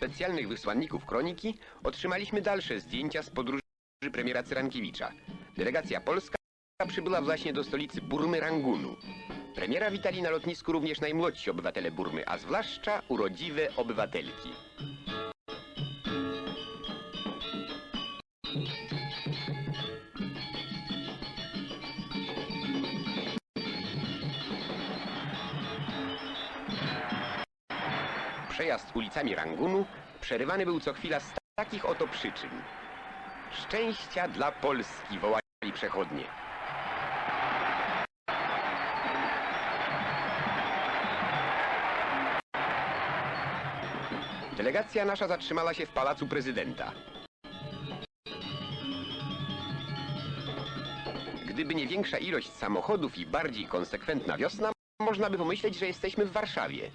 specjalnych wysłanników kroniki otrzymaliśmy dalsze zdjęcia z podróży premiera Cyrankiewicza. Delegacja polska przybyła właśnie do stolicy Burmy Rangunu. Premiera witali na lotnisku również najmłodsi obywatele Burmy, a zwłaszcza urodziwe obywatelki. Przejazd ulicami Rangunu przerywany był co chwila z takich oto przyczyn. Szczęścia dla Polski wołali przechodnie. Delegacja nasza zatrzymała się w pałacu prezydenta. Gdyby nie większa ilość samochodów i bardziej konsekwentna wiosna, można by pomyśleć, że jesteśmy w Warszawie.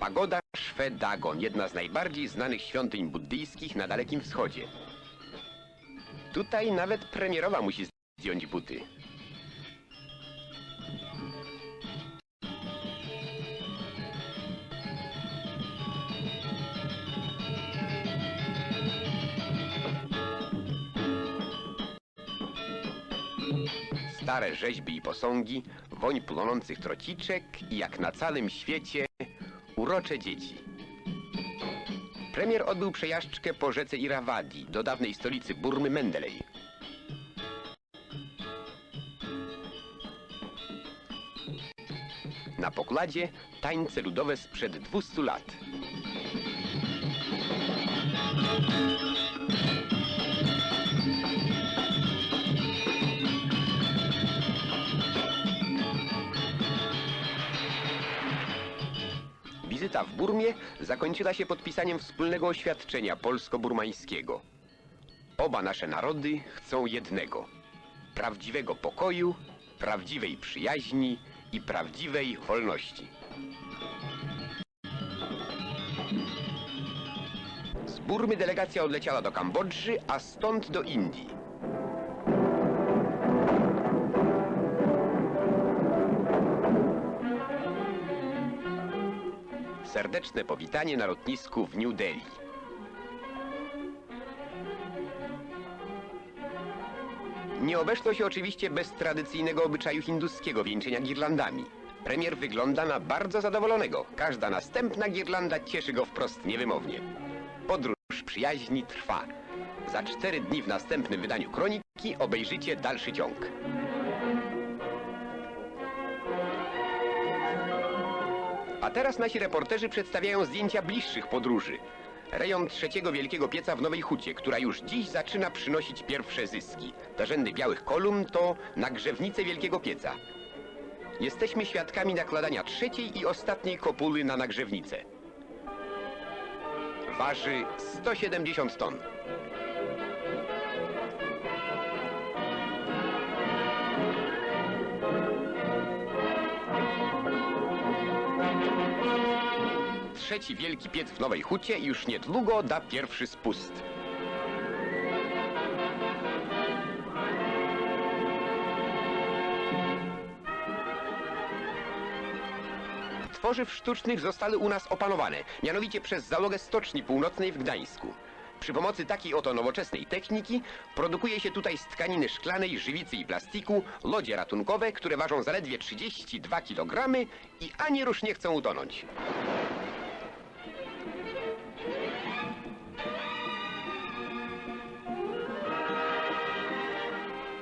Pagoda Szwe-Dagon, jedna z najbardziej znanych świątyń buddyjskich na Dalekim Wschodzie. Tutaj nawet premierowa musi zdjąć buty. Stare rzeźby i posągi, woń płonących trociczek i jak na całym świecie urocze dzieci. Premier odbył przejażdżkę po rzece Irawadi do dawnej stolicy Burmy Mendelej. Na pokładzie tańce ludowe sprzed 200 lat. Wizyta w Burmie zakończyła się podpisaniem wspólnego oświadczenia polsko-burmańskiego. Oba nasze narody chcą jednego. Prawdziwego pokoju, prawdziwej przyjaźni i prawdziwej wolności. Z Burmy delegacja odleciała do Kambodży, a stąd do Indii. Serdeczne powitanie na lotnisku w New Delhi. Nie obeszło się oczywiście bez tradycyjnego obyczaju hinduskiego wieńczenia girlandami. Premier wygląda na bardzo zadowolonego. Każda następna girlanda cieszy go wprost niewymownie. Podróż przyjaźni trwa. Za cztery dni w następnym wydaniu kroniki obejrzycie dalszy ciąg. A teraz nasi reporterzy przedstawiają zdjęcia bliższych podróży. Rejon trzeciego wielkiego pieca w Nowej Hucie, która już dziś zaczyna przynosić pierwsze zyski. Te rzędy białych kolumn to nagrzewnice wielkiego pieca. Jesteśmy świadkami nakładania trzeciej i ostatniej kopuły na nagrzewnicę. Waży 170 ton. Trzeci wielki piec w Nowej Hucie już niedługo da pierwszy spust. Tworzyw sztucznych zostały u nas opanowane, mianowicie przez załogę Stoczni Północnej w Gdańsku. Przy pomocy takiej oto nowoczesnej techniki produkuje się tutaj z tkaniny szklanej, żywicy i plastiku lodzie ratunkowe, które ważą zaledwie 32 kg i ani rusz nie chcą utonąć.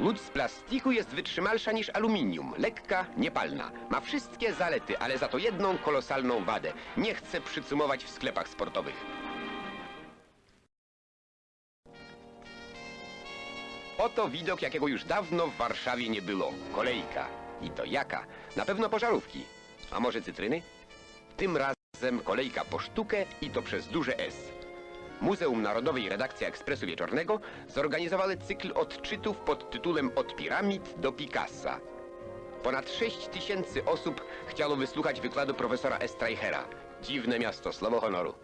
Łódź z plastiku jest wytrzymalsza niż aluminium, lekka, niepalna. Ma wszystkie zalety, ale za to jedną kolosalną wadę. Nie chce przycumować w sklepach sportowych. Oto widok, jakiego już dawno w Warszawie nie było. Kolejka. I to jaka? Na pewno pożarówki. A może cytryny? Tym razem kolejka po sztukę i to przez duże S. Muzeum Narodowej i Redakcja Ekspresu Wieczornego zorganizowały cykl odczytów pod tytułem Od piramid do Picassa. Ponad 6 tysięcy osób chciało wysłuchać wykładu profesora Estreichera. Dziwne miasto, słowo honoru.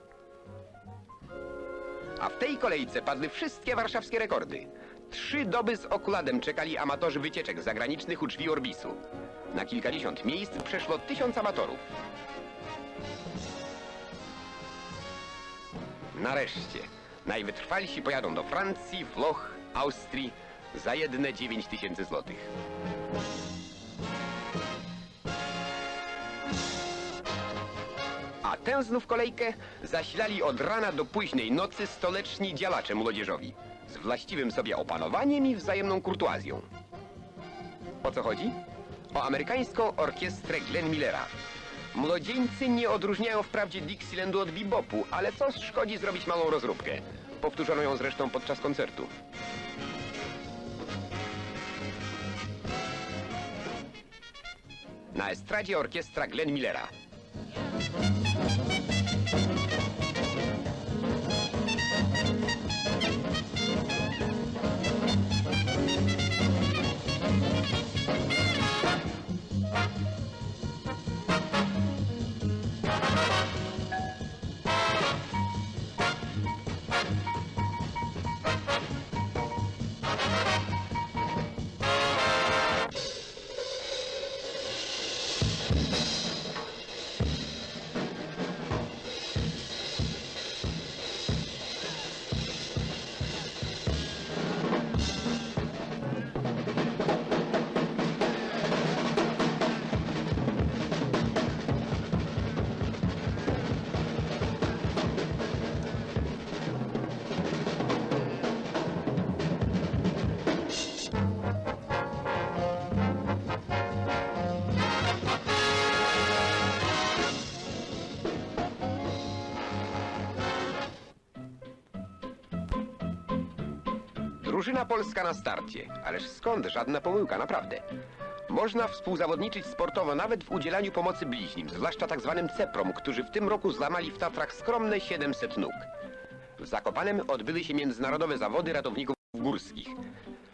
A w tej kolejce padły wszystkie warszawskie rekordy. Trzy doby z okuladem czekali amatorzy wycieczek zagranicznych u drzwi Orbisu. Na kilkadziesiąt miejsc przeszło tysiąc amatorów. Nareszcie. Najwytrwalsi pojadą do Francji, Włoch, Austrii za jedne 9 tysięcy złotych. A tę znów kolejkę zasilali od rana do późnej nocy stoleczni działacze młodzieżowi z właściwym sobie opanowaniem i wzajemną kurtuazją. O co chodzi? O amerykańską orkiestrę Glenn Millera. Młodzieńcy nie odróżniają wprawdzie Dixielandu od bebopu, ale co szkodzi zrobić małą rozróbkę? Powtórzono ją zresztą podczas koncertu. Na estradzie orkiestra Glenn Millera. Drużyna polska na starcie. Ależ skąd? Żadna pomyłka, naprawdę. Można współzawodniczyć sportowo nawet w udzielaniu pomocy bliźnim, zwłaszcza tak zwanym CEPROM, którzy w tym roku złamali w Tatrach skromne 700 nóg. W Zakopanem odbyły się międzynarodowe zawody ratowników górskich.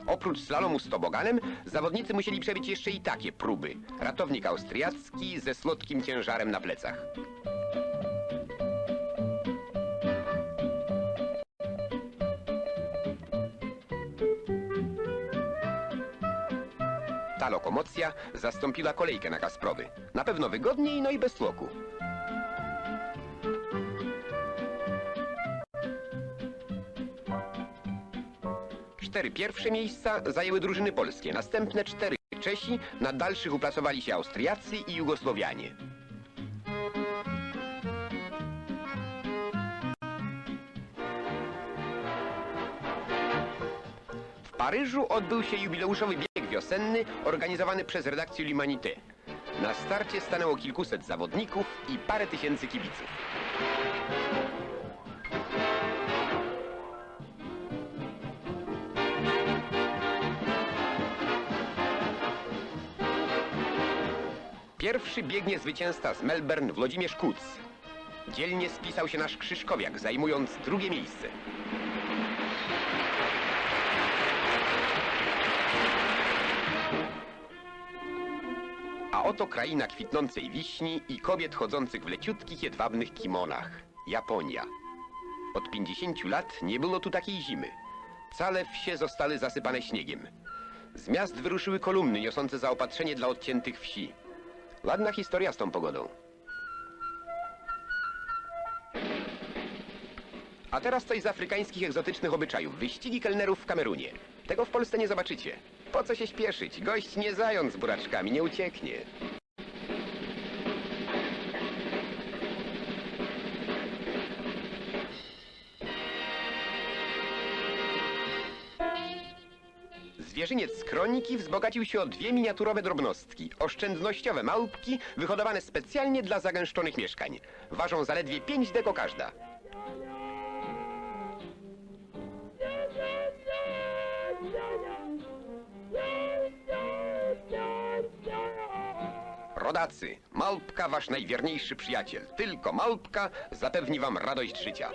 Oprócz slalomu z toboganem, zawodnicy musieli przebyć jeszcze i takie próby. Ratownik austriacki ze słodkim ciężarem na plecach. Ta lokomocja zastąpiła kolejkę na Kasprowy. Na pewno wygodniej, no i bez tłoku. Cztery pierwsze miejsca zajęły drużyny polskie, następne cztery Czesi, na dalszych uplasowali się Austriacy i Jugosłowianie. W Paryżu odbył się jubileuszowy wiosenny organizowany przez redakcję L'Humanité. Na starcie stanęło kilkuset zawodników i parę tysięcy kibiców. Pierwszy biegnie zwycięzca z Melbourne Włodzimierz Kuc. Dzielnie spisał się nasz Krzyszkowiak, zajmując drugie miejsce. Oto kraina kwitnącej wiśni i kobiet chodzących w leciutkich, jedwabnych kimonach. Japonia. Od 50 lat nie było tu takiej zimy. Całe wsie zostały zasypane śniegiem. Z miast wyruszyły kolumny niosące zaopatrzenie dla odciętych wsi. Ładna historia z tą pogodą. A teraz coś z afrykańskich egzotycznych obyczajów. Wyścigi kelnerów w Kamerunie. Tego w Polsce nie zobaczycie. Po co się śpieszyć? Gość nie zając buraczkami, nie ucieknie. Zwierzyniec z kroniki wzbogacił się o dwie miniaturowe drobnostki. Oszczędnościowe małpki, wyhodowane specjalnie dla zagęszczonych mieszkań. Ważą zaledwie 5 deko każda. Rodacy, małpka wasz najwierniejszy przyjaciel. Tylko małpka zapewni wam radość życia.